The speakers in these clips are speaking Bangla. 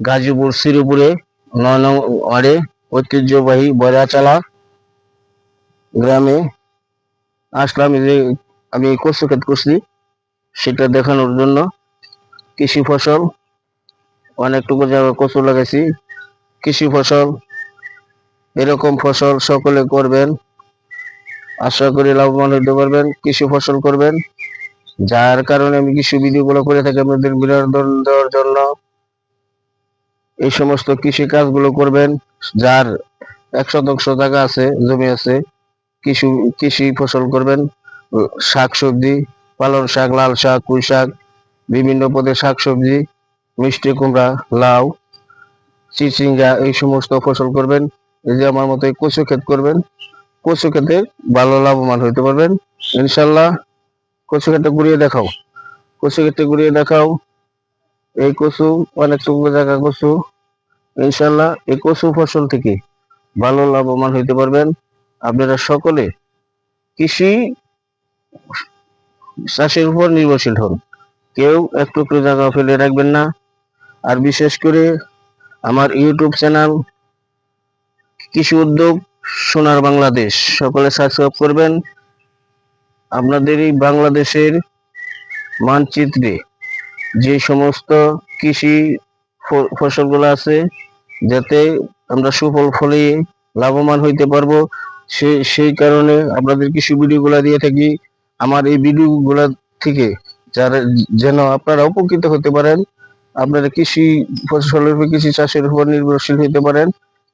গাজীপুর শ্রীপুরে নয় নং ওয়ার্ডে ঐতিহ্যবাহী বয়রাচালা গ্রামে আসলাম। যে আমি কচু ক্ষেত করছি সেটা দেখানোর জন্য কৃষি ফসল, অনেকটুকু জায়গা কচু লাগাইছি। কৃষি ফসল, এরকম ফসল সকলে করবেন। আশা করি লাভবান হতে পারবেন, কৃষি ফসল করবেন। যার কারণে আমি কৃষি ভিডিওগুলো করে থাকি। আপনাদের বিনোদন দেওয়ার জন্য এই সমস্ত কৃষি কাজগুলো করবেন, যার এক শতাংশ জায়গা আছে, জমি আছে, কৃষি কৃষি ফসল করবেন, শাক সবজি, পালং শাক, লাল শাক, পুঁই শাক, বিভিন্ন পদের শাক সবজি, মিষ্টি কুমড়া, লাউ, চিচিঙ্গা, এই সমস্ত ফসল করবেন। এই যে আমার মতো কচু ক্ষেত করবেন, কচু ক্ষেতে ভালো লাভবান হইতে পারবেন। ইনশাল্লাহ কচু ক্ষেতে ঘুরিয়ে দেখাও। কচু ক্ষেতে ঘুরিয়ে দেখাও। এই কচু অনেক অনেকটুকু জায়গা কচু। ইনশাল্লাহ এই কচু ফসল থেকে ভালো লাভবান হইতে পারবেন। আপনারা সকলে কৃষি চাষের উপর নির্ভরশীল হন। কেউ এক টুকরো জায়গা ফেলে রাখবেন না। আর বিশেষ করে আমার ইউটিউব চ্যানেল কৃষি উদ্যোগ সোনার বাংলাদেশ। সকলে সাবস্ক্রাইব করবেন। আপনাদের এই বাংলাদেশের মানচিত্রে যে সমস্ত কৃষি ফসলগুলো আছে, যাতে আমরা সুফল ফলিয়ে লাভবান হইতে পারব, সে, সেই কারণে আপনাদের কৃষি ভিডিওগুলো দিয়ে থাকি। আমার এই ভিডিওগুলো থেকে যারা, যেন আপনারা উপকৃত হতে পারেন, আপনারা কৃষি ফসলের উপর, কৃষি চাষের উপর নির্ভরশীল হতে পারেন,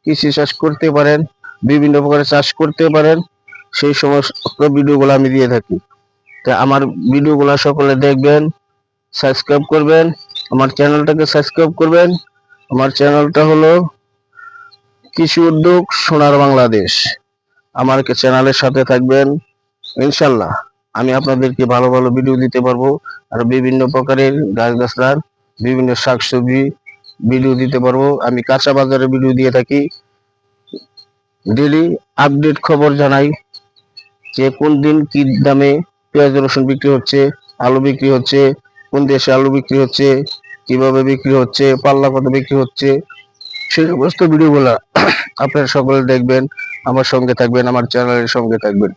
কৃষি চাষ করতে পারেন, বিভিন্ন প্রকারের চাষ করতে পারেন, সেই সমস্ত ভিডিওগুলো আমি দিয়ে থাকি। তা আমার ভিডিওগুলো সকলে দেখবেন সাবস্ক্রাইব করবেন, আমার চ্যানেলটাকে সাবস্ক্রাইব করবেন। আমার চ্যানেলটা হলো কৃষি উদ্যোগ সোনার বাংলাদেশ। আমার চ্যানেলের সাথে থাকবেন, ইনশাল্লাহ আমি আপনাদেরকে ভালো ভালো ভিডিও দিতে পারব আর বিভিন্ন প্রকারের গাছ গাছলার বিভিন্ন শাকসবজি ভিডিও দিতে পারব। আমি কাঁচা বাজারে ভিডিও দিয়ে থাকি। ডেলি আপডেট খবর জানাই যে কোন দিন কি দামে পেঁয়াজ রসুন বিক্রি হচ্ছে, আলু বিক্রি হচ্ছে কোন দেশে আলু বিক্রি হচ্ছে, কীভাবে বিক্রি হচ্ছে, পাল্লা কত বিক্রি হচ্ছে, সেই সমস্ত ভিডিওগুলা আপনারা সকলে দেখবেন, আমার সঙ্গে থাকবেন, আমার চ্যানেলের সঙ্গে থাকবেন।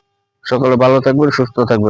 সকলে ভালো থাকবেন, সুস্থ থাকবেন।